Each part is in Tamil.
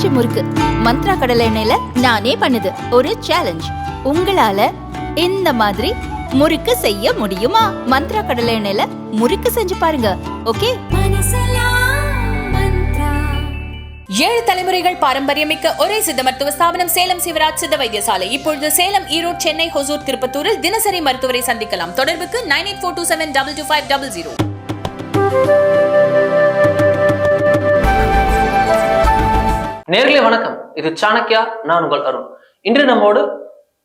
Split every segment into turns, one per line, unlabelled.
பஞ்சு முறுக்கு. மந்த்ரா கடலை எண்ணெயில நானே பண்ணுது. ஒரு சேலஞ்ச் உங்களால இந்த மாதிரி முறுக்கு செய்ய முடியுமா? மந்த்ரா கடலை எண்ணெயில முறுக்கு செஞ்சு பாருங்க. ஓகே?
ஏழு தலைமுறைகள் பாரம்பரியமிக்க ஒரே சித்த மருத்துவ ஸ்தாபனம் சேலம் சிவராஜ் சித்த வைத்தியசாலை. இப்பொழுது சேலம் ஈரோடு சென்னை ஹொசூர் திருப்பத்தூரில் தினசரி மருத்துவரை சந்திக்கலாம். தொடர்புக்கு nine eight four two seven double two five double zero.
நேர்களே வணக்கம். இது சாணக்கியா நான் உங்கள் அருண். இன்று நம்மோடு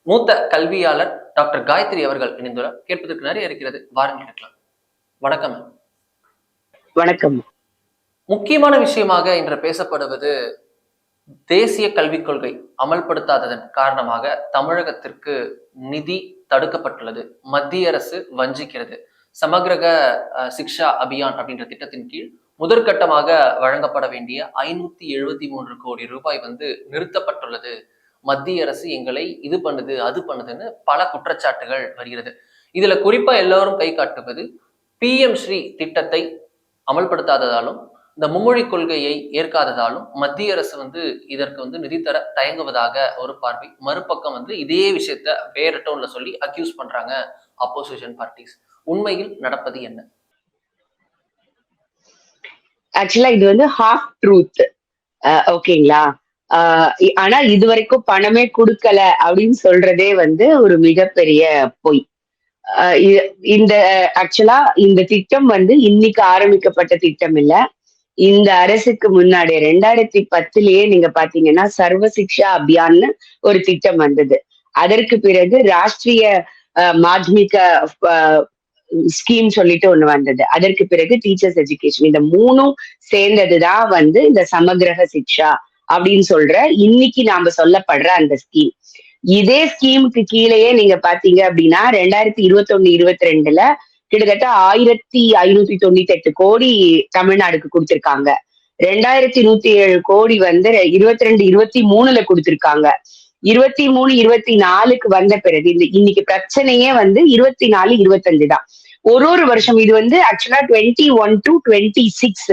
மூத்த கல்வியாளர் டாக்டர் காயத்ரி அவர்கள் இணைந்துள்ளார் கேட்பதற்கு நிறைய இருக்கிறது. வாருங்கள் கேட்கலாம். வணக்கம்.
வணக்கம்.
முக்கியமான விஷயமாக இன்று பேசப்படுவது தேசிய கல்விக் கொள்கை அமல்படுத்தாததன் காரணமாக தமிழகத்திற்கு நிதி தடுக்கப்பட்டுள்ளது. மத்திய அரசு வஞ்சிக்கிறது. சமகிரக சிக்ஷா அபியான் அப்படின்ற திட்டத்தின் கீழ் முதற்கட்டமாக வழங்கப்பட வேண்டிய ஐநூத்தி எழுபத்தி மூன்று கோடி ரூபாய் வந்து நிறுத்தப்பட்டுள்ளது. மத்திய அரசு எங்களை இது பண்ணுது அது பண்ணுதுன்னு பல குற்றச்சாட்டுகள் வருகிறது. இதுல குறிப்பா எல்லாரும் கை காட்டுவது பிஎம் ஸ்ரீ திட்டத்தை அமல்படுத்தாததாலும் இந்த மும்மொழி கொள்கையை ஏற்காததாலும் மத்திய அரசு வந்து இதற்கு வந்து நிதி தர தயங்குவதாக ஒரு பார்வை. மறுபக்கம் வந்து இதே விஷயத்த வேற டோன்ல சொல்லி அக்யூஸ் பண்றாங்க அப்போசிஷன் பார்ட்டிஸ் உண்மையில் நடப்பது என்ன?
ஆக்சுவலா இது வந்து ஹாஃப் ட்ரூத் ஓகேங்களா? ஆஹ் ஆனா இது வரைக்கும் பணமே கொடுக்கல அப்படின்னு சொல்றதே வந்து ஒரு மிகப்பெரிய பொய். இந்த ஆக்சுவலா இந்த திட்டம் வந்து இன்னைக்கு ஆரம்பிக்கப்பட்ட திட்டம் இல்ல. இந்த அரசுக்கு முன்னாடி ரெண்டாயிரத்தி பத்துலயே நீங்க பாத்தீங்கன்னா சர்வ சிக்ஷா அபியான்னு ஒரு திட்டம் வந்தது. அதற்கு பிறகு ராஷ்டிரிய ஆஹ் மாத்மிக ஸ்கீம் சொல்லிட்டு ஒண்ணு வந்தது. அதற்கு பிறகு டீச்சர்ஸ் எஜுகேஷன் இந்த மூணும் சேர்ந்ததுதான் வந்து இந்த சமகிரக சிக்ஷா அப்படின்னு சொல்ற இன்னைக்கு நாம சொல்லப்படுற அந்த ஸ்கீம் இதே ஸ்கீமுக்கு கீழேயே நீங்க பாத்தீங்க அப்படின்னா ரெண்டாயிரத்தி இருபத்தொன்னு இருபத்தி ரெண்டுல கிட்டத்தட்ட ஆயிரத்தி ஐநூத்தி தொண்ணூத்தி எட்டு கோடி தமிழ்நாடுக்கு கொடுத்திருக்காங்க. ரெண்டாயிரத்தி நூத்தி ஏழு கோடி வந்து இருபத்தி ரெண்டு இருபத்தி மூணுல கொடுத்திருக்காங்க. இருபத்தி மூணு இருபத்தி நாலுக்கு வந்த பிறகு இந்த இன்னைக்கு பிரச்சனையே வந்து இருபத்தி நாலு இருபத்தஞ்சு தான். ஒரு ஒரு வருஷம் இது வந்து actually twenty one to twenty six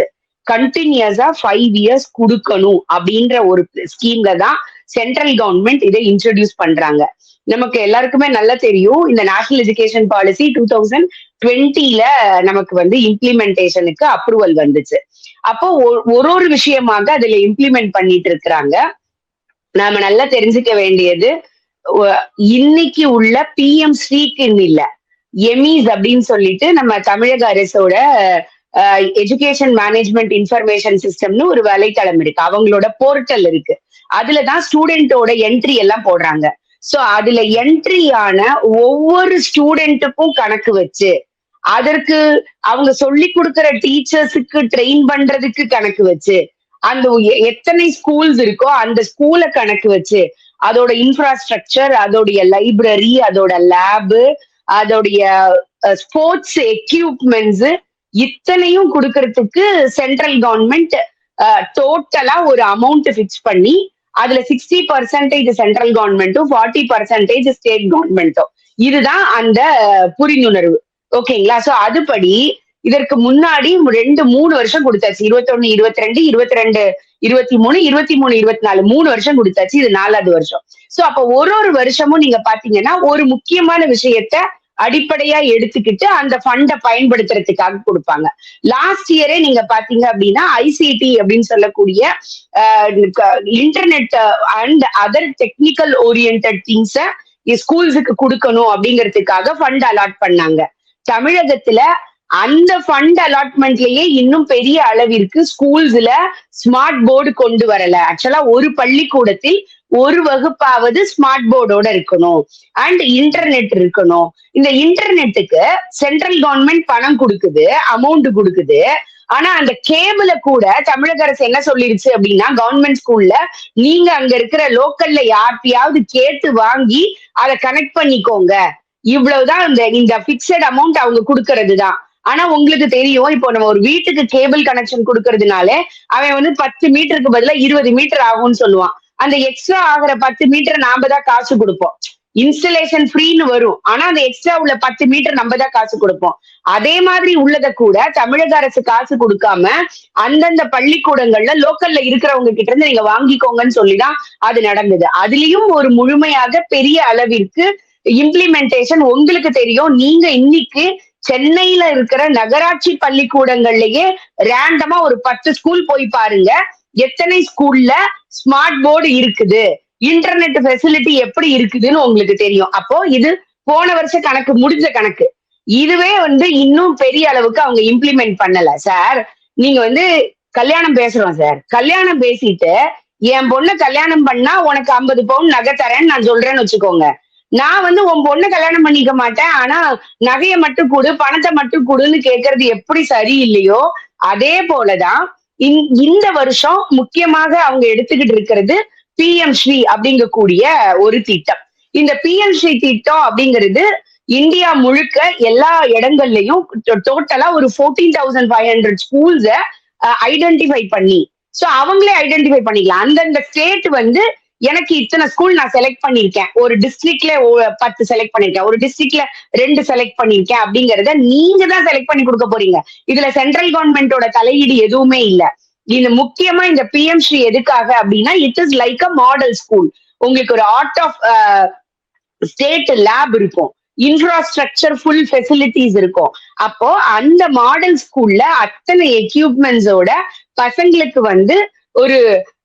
கண்டினியூஸா ஃபைவ் இயர்ஸ் கொடுக்கணும் அப்படின்ற ஒரு ஸ்கீம்ல தான் சென்ட்ரல் கவர்மெண்ட் இதை இன்ட்ரடியூஸ் பண்றாங்க. நமக்கு எல்லாருக்குமே நல்லா தெரியும் இந்த national education policy two thousand டுவெண்ட்டில நமக்கு வந்து இம்ப்ளிமெண்டேஷனுக்கு அப்ரூவல் வந்துச்சு. அப்போ ஒ- ஒரு ஒரு விஷயமாக அதுல இம்ப்ளிமெண்ட் பண்ணிட்டு இருக்கிறாங்க. நாம நல்லா தெரிஞ்சுக்க வேண்டியது இன்னைக்கு உள்ள பிஎம் ஸ்ரீக்குன்னு இல்ல எமிஸ் அப்படின்னு சொல்லிட்டு நம்ம தமிழக அரசோட எஜுகேஷன் மேனேஜ்மெண்ட் இன்ஃபர்மேஷன் சிஸ்டம்னு ஒரு வலைத்தளம் இருக்கு. அவங்களோட போர்ட்டல் இருக்கு. அதுலதான் ஸ்டூடெண்டோட என்ட்ரி எல்லாம் போடுறாங்க. சோ அதுல என்ட்ரி ஆன ஒவ்வொரு ஸ்டூடெண்ட்டுக்கும் கணக்கு வச்சு அதற்கு அவங்க சொல்லி கொடுக்கிற டீச்சர்ஸுக்கு ட்ரெயின் பண்றதுக்கு கணக்கு வச்சு அந்த எ- எத்தனை ஸ்கூல்ஸ் இருக்கோ அந்த ஸ்கூலை கணக்கு வச்சு அதோட இன்ஃப்ராஸ்ட்ரக்சர் அதோடைய லைப்ரரி அதோட லேபு அதோடைய ஸ்போர்ட்ஸ் எக்யூப்மெண்ட்ஸ் இத்தனையும் கொடுக்கறதுக்கு சென்ட்ரல் கவர்மெண்ட் டோட்டலா ஒரு அமௌண்ட் ஃபிக்ஸ் பண்ணி அதுல சிக்ஸ்டி பர்சன்டேஜ் சென்ட்ரல் கவர்மெண்ட்டும் ஃபார்ட்டி பர்சன்டேஜ் ஸ்டேட் கவர்மெண்ட்டும் இதுதான் அந்த புரிந்துணர்வு. ஓகேங்களா சோ அதுபடி இதற்கு முன்னாடி ரெண்டு மூணு வருஷம் கொடுத்தாச்சு. இருபத்தொன்னு இருபத்தி ரெண்டு இருபத்தி ரெண்டு இருபத்தி மூணு இருபத்தி மூணு இருபத்தி நாலு மூணு வருஷம் கொடுத்தாச்சு. இது நாலாவது வருஷம். சோ அப்ப ஒரு ஒரு வருஷமும் நீங்க பாத்தீங்கன்னா ஒரு முக்கியமான விஷயத்த அடிப்படையா எடுத்துக்கிட்டு அந்த ஃபண்டை பயன்படுத்துறதுக்காக கொடுப்பாங்க. லாஸ்ட் இயரே நீங்க பாத்தீங்க அப்படின்னா ஐசிடி அப்படின்னு சொல்லக்கூடிய internet and other technical orient things ஸ்கூல்ஸுக்கு கொடுக்கணும் அப்படிங்கிறதுக்காக ஃபண்ட் அலாட் பண்ணாங்க. தமிழகத்துல அந்த ஃபண்ட் அலாட்மெண்ட்லயே இன்னும் பெரிய அளவிற்கு ஸ்கூல்ஸ்ல ஸ்மார்ட் போர்டு கொண்டு வரல. ஆக்சுவலா ஒரு பள்ளிக்கூடத்தில் ஒரு வகுப்பாவது ஸ்மார்ட் போர்டோட இருக்கணும். அண்ட் இன்டர்நெட் இருக்கணும். இந்த இன்டர்நெட்டுக்கு சென்ட்ரல் கவர்மெண்ட் பணம் கொடுக்குது அமௌண்ட் கொடுக்குது. ஆனா அந்த கேபிள கூட தமிழக அரசு என்ன சொல்லிருச்சு அப்படின்னா கவர்மெண்ட் ஸ்கூல்ல நீங்க அங்க இருக்கிற லோக்கல்ல யார்கிட்டயாவது கேட்டு வாங்கி அதை கனெக்ட் பண்ணிக்கோங்க. இவ்வளவுதான் இந்த இந்த பிக்சட் அமௌண்ட் அவங்க கொடுக்கறது தான் ஆனா உங்களுக்கு தெரியும் இப்போ நம்ம ஒரு வீட்டுக்கு கேபிள் கனெக்ஷன் கொடுக்கறதுனால அவன் வந்து பத்து மீட்டருக்கு பதிலா இருபது மீட்டர் ஆகும்னு சொல்லுவான். அந்த எக்ஸ்ட்ரா ஆகுற பத்து மீட்டர் நாம தான் காசு கொடுப்போம். இன்ஸ்டலேஷன் ஃப்ரீன்னு வரும். ஆனா அந்த எக்ஸ்ட்ரா உள்ள பத்து மீட்டர் நம்ம தான் காசு கொடுப்போம். அதே மாதிரி உள்ளத கூட தமிழக அரசு காசு கொடுக்காம அந்தந்த பள்ளிக்கூடங்கள்ல லோக்கல்ல இருக்கிறவங்க கிட்ட இருந்து நீங்க வாங்கிக்கோங்கன்னு சொல்லிதான் அது நடந்தது. அதுலயும் ஒரு முழுமையாக பெரிய அளவிற்கு இம்ப்ளிமெண்டேஷன் உங்களுக்கு தெரியும். நீங்க இன்னைக்கு சென்னையில இருக்கிற நகராட்சி பள்ளிக்கூடங்கள்லயே ரேண்டமா ஒரு பத்து ஸ்கூல் போய் பாருங்க. எத்தனை ஸ்கூல்ல ஸ்மார்ட் போர்டு இருக்குது? இன்டர்நெட் ஃபெசிலிட்டி எப்படி இருக்குதுன்னு உங்களுக்கு தெரியும். அப்போ இது போன வருஷ கணக்கு முடிஞ்ச கணக்கு. இதுவே வந்து இன்னும் பெரிய அளவுக்கு அவங்க இம்ப்ளிமெண்ட் பண்ணல. சார் நீங்க வந்து கல்யாணம் பேசுறோம் சார். கல்யாணம் பேசிட்டு என் பொண்ணை கல்யாணம் பண்ணா உனக்கு ஐம்பது பவுன் நகை தரேன்னு நான் சொல்றேன்னு வச்சுக்கோங்க. நான் வந்து உன் பொண்ணை கல்யாணம் பண்ணிக்க மாட்டேன். ஆனா நகையை மட்டும் கொடு பணத்தை மட்டும் கொடுன்னு கேட்கறது எப்படி சரியில்லையோ அதே போலதான் இந்த- இந்த வருஷம் முக்கியமாக அவங்க எடுத்துக்கிட்டு இருக்கிறது பிஎம் ஸ்ரீ அப்படிங்கக்கூடிய ஒரு திட்டம். இந்த பிஎம் ஸ்ரீ திட்டம் அப்படிங்கிறது இந்தியா முழுக்க எல்லா இடங்கள்லயும் டோட்டலா ஒரு fourteen thousand five hundred schools identify பண்ணி. ஸோ அவங்களே ஐடென்டிஃபை பண்ணிக்கலாம். அந்தந்த ஸ்டேட் வந்து எனக்கு இத்தனை ஸ்கூல் நான் செலக்ட் பண்ணிருக்கேன் ஒரு டிஸ்ட்ரிக்ட்ல பத்து செலக்ட் பண்ணிருக்கேன் ஒரு டிஸ்ட்ரிக்ட்ல ரெண்டு செலக்ட் பண்ணிருக்கேன் அப்படிங்கறத நீங்க தான் செலக்ட் பண்ணி கொடுக்க போறீங்க. இதுல சென்ட்ரல் கவர்மெண்டோட தலையீடு எதுவுமே இல்ல. இது முக்கியமா இந்த பிஎம் ஸ்ரீ எதுக்காக அப்படின்னா it is like a model school உங்களுக்கு ஒரு ஆர்ட் ஆஃப் ஸ்டேட் லேப் இருக்கும். இன்ஃப்ராஸ்ட்ரக்சர் ஃபுல் ஃபெசிலிட்டிஸ் இருக்கும். அப்போ அந்த மாடல் ஸ்கூல்ல அத்தனை எக்யூப்மெண்ட்ஸோட பசங்களுக்கு வந்து ஒரு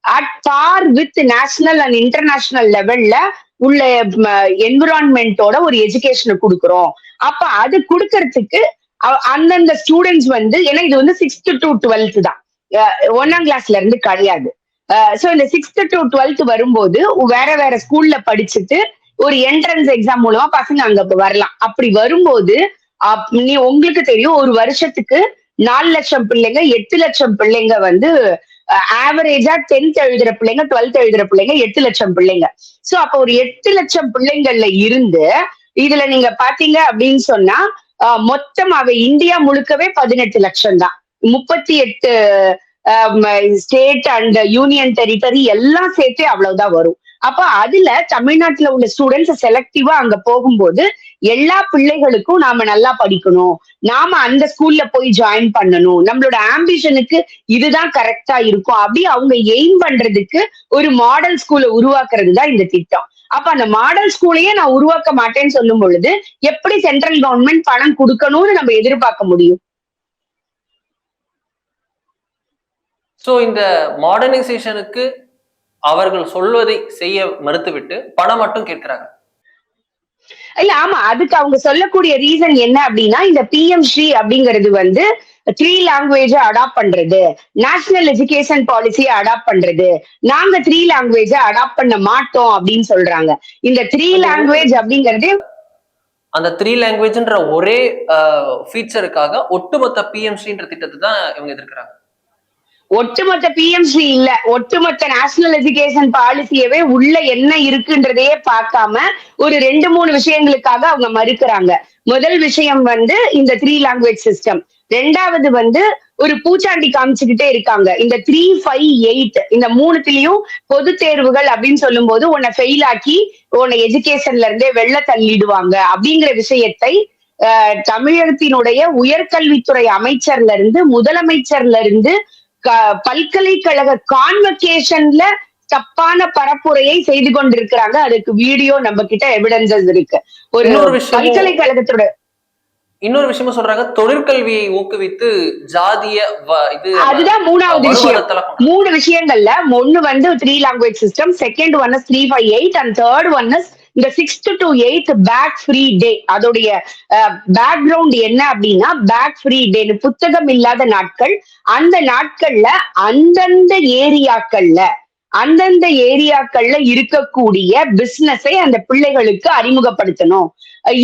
at par with national and international லெவல்ல உள்ள என்விரான்மெண்டோட ஒரு எஜுகேஷனை கொடுக்குறோம். அப்ப அது கொடுக்கறதுக்கு அ- அந்தந்த ஸ்டூடெண்ட்ஸ் வந்து ஏன்னா இது வந்து சிக்ஸ்த் டு டுவெல்த் தான். ஒன்னாம் கிளாஸ்ல இருந்து கிடையாது. சோ இந்த சிக்ஸ்த் டு டுவெல்த் வரும்போது வேற வேற ஸ்கூல்ல படிச்சுட்டு ஒரு என்ட்ரன்ஸ் எக்ஸாம் மூலமா பசங்க அங்க வரலாம். அப்படி வரும்போது அப்- நீ உங்களுக்கு தெரியும் ஒரு வருஷத்துக்கு நாலு லட்சம் பிள்ளைங்க எட்டு லட்சம் பிள்ளைங்க வந்து ஆவரேஜா டென்த் எழுதுற பிள்ளைங்க டுவெல்த் எழுதுற பிள்ளைங்க எட்டு லட்சம் பிள்ளைங்க. சோ அப்ப ஒரு எட்டு லட்சம் பிள்ளைங்கள்ல இருந்து இதுல நீங்க பாத்தீங்க அப்படின்னு சொன்னா மொத்தம் மொத்தமாவே இந்தியா முழுக்கவே பதினெட்டு லட்சம் தான். முப்பத்தி எட்டு ஸ்டேட் அண்ட் யூனியன் டெரிட்டரி எல்லாம் சேர்த்து அவ்வளவுதான் வரும். அப்ப அதுல தமிழ்நாட்டுல உள்ள ஸ்டூடெண்ட்ஸ் செலக்டிவா அங்க போகும்போது எல்லா பிள்ளைகளுக்கும் நாம நல்லா படிக்கணும். நாம அந்த ஸ்கூல்ல போய் ஜாயின் பண்ணணும். நம்மளோட ஆம்பிஷனுக்கு இதுதான் கரெக்டா இருக்கும். அப்படி அவங்க எய்ம் பண்றதுக்கு ஒரு மாடல் ஸ்கூலை உருவாக்குறது தான் இந்த திட்டம். அப்ப அந்த மாடல் ஸ்கூலையே நான் உருவாக்க மாட்டேன்னு சொல்லும் பொழுது எப்படி சென்ட்ரல் கவர்மெண்ட் பணம் கொடுக்கணும்னு நம்ம எதிர்பார்க்க முடியும்?
ஸோ இந்த மாடர்னைசேஷனுக்கு அவர்கள் சொல்வதை செய்ய மறுத்துவிட்டு பணம் மட்டும் கேட்கிறாங்க.
இல்ல ஆமா அதுக்கு அவங்க சொல்லக்கூடிய ரீசன் என்ன அப்படின்னா இந்த பிஎம் ஸ்ரீ அப்படிங்கிறது வந்து த்ரீ லாங்குவேஜ அடாப்ட் பண்றது. நேஷனல் எஜுகேஷன் பாலிசியை அடாப்ட் பண்றது. நாங்க த்ரீ லாங்குவேஜ அடாப்ட் பண்ண மாட்டோம் அப்படின்னு சொல்றாங்க. இந்த த்ரீ லாங்குவேஜ் அப்படிங்கறது
அந்த த்ரீ லாங்குவேஜ்ன்ற ஒரே ஃபீச்சருக்காக ஒட்டுமொத்த பிஎம்சின்ற திட்டத்தை தான் இவங்க எதிர்க்கிறாங்க.
ஒட்டுமொத்த பிஎம்சி இல்ல ஒட்டுமொத்த நேஷனல் எஜுகேஷன் பாலிசியவே உள்ள என்ன இருக்குன்றதையே பார்க்காம ஒரு ரெண்டு மூணு விஷயங்களுக்காக அவங்க மறுக்கிறாங்க. முதல் விஷயம் வந்து இந்த த்ரீ லாங்குவேஜ் சிஸ்டம் ரெண்டாவது வந்து ஒரு பூச்சாண்டி காமிச்சுக்கிட்டே இருக்காங்க. இந்த த்ரீ ஃபைவ் எயிட் இந்த மூணுத்திலயும் பொது தேர்வுகள் அப்படின்னு சொல்லும்போது உன்னை ஃபெயில் ஆக்கி உன்னை எஜுகேஷன்ல இருந்தே வெளில தள்ளிடுவாங்க அப்படிங்கிற விஷயத்தை தமிழகத்தினுடைய உயர்கல்வித்துறை அமைச்சர்ல இருந்து முதலமைச்சர்ல இருந்து பல்கலைக்கழக கான்வகேஷன்ல தப்பான பரப்புரையை செய்து கொண்டிருக்கிறாங்க. அதுக்கு வீடியோ நம்ம கிட்ட எவிடன்சஸ் இருக்கு. ஒரு
இன்னொரு விஷயம்
பல்கலைக்கழகத்தோட
இன்னொரு விஷயமும் சொல்றாங்க. தொழிற்கல்வியை ஊக்குவித்து ஜாதிய இது
அதுதான் மூணாவது விஷயம். மூணு விஷயங்கள்ல ஒன்னு வந்து three language system second one is three five eight and third one is இந்த sixth to eighth bag free day அதோடைய பேக்ரவுண்ட் என்ன அப்படின்னா பேக் ஃப்ரீ டேன்னு புத்தகம் இல்லாத நாட்கள். அந்த நாட்கள்ல அந்தந்த ஏரியாக்கள்ல அந்தந்த ஏரியாக்கள்ல இருக்கக்கூடிய பிசினஸை அந்த பிள்ளைகளுக்கு அறிமுகப்படுத்தணும்.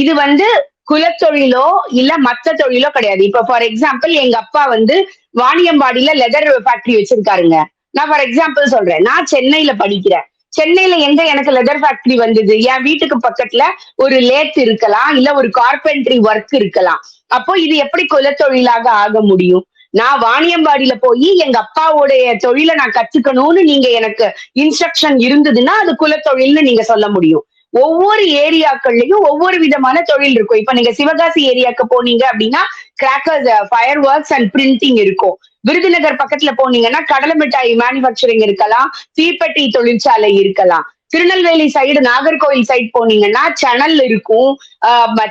இது வந்து குலத்தொழிலோ இல்ல மத்த தொழிலோ கிடையாது. இப்ப ஃபார் எக்ஸாம்பிள் எங்க அப்பா வந்து வாணியம்பாடியில லெதர் ஃபேக்டரி வச்சிருக்காருங்க. நான் ஃபார் எக்ஸாம்பிள் சொல்றேன். நான் சென்னையில படிக்கிறேன். சென்னையில எங்க எனக்கு லெதர் ஃபேக்டரி வந்தது? என் வீட்டுக்கு பக்கத்துல ஒரு லேத் இருக்கலாம் இல்ல ஒரு கார்பென்ட்ரி ஒர்க் இருக்கலாம். அப்போ இது எப்படி குலத்தொழிலாக ஆக முடியும்? நான் வாணியம்பாடியில போய் எங்க அப்பாவுடைய தொழிலை நான் கத்துக்கணும்னு நீங்க எனக்கு இன்ஸ்ட்ரக்ஷன் இருந்ததுன்னா அது குலத்தொழில்னு நீங்க சொல்ல முடியும். ஒவ்வொரு ஏரியாக்கள்லயும் ஒவ்வொரு விதமான தொழில் இருக்கும். இப்ப நீங்க சிவகாசி ஏரியாக்கு போனீங்க அப்படின்னா crackers fireworks and printing இருக்கும். விருதுநகர் பக்கத்துல போனீங்கன்னா கடலை மிட்டாய் மேனுபேக்சரிங் இருக்கலாம் தீப்பெட்டி தொழிற்சாலை இருக்கலாம். திருநெல்வேலி சைடு நாகர்கோவில் சைடு போனீங்கன்னா சணல் இருக்கும்.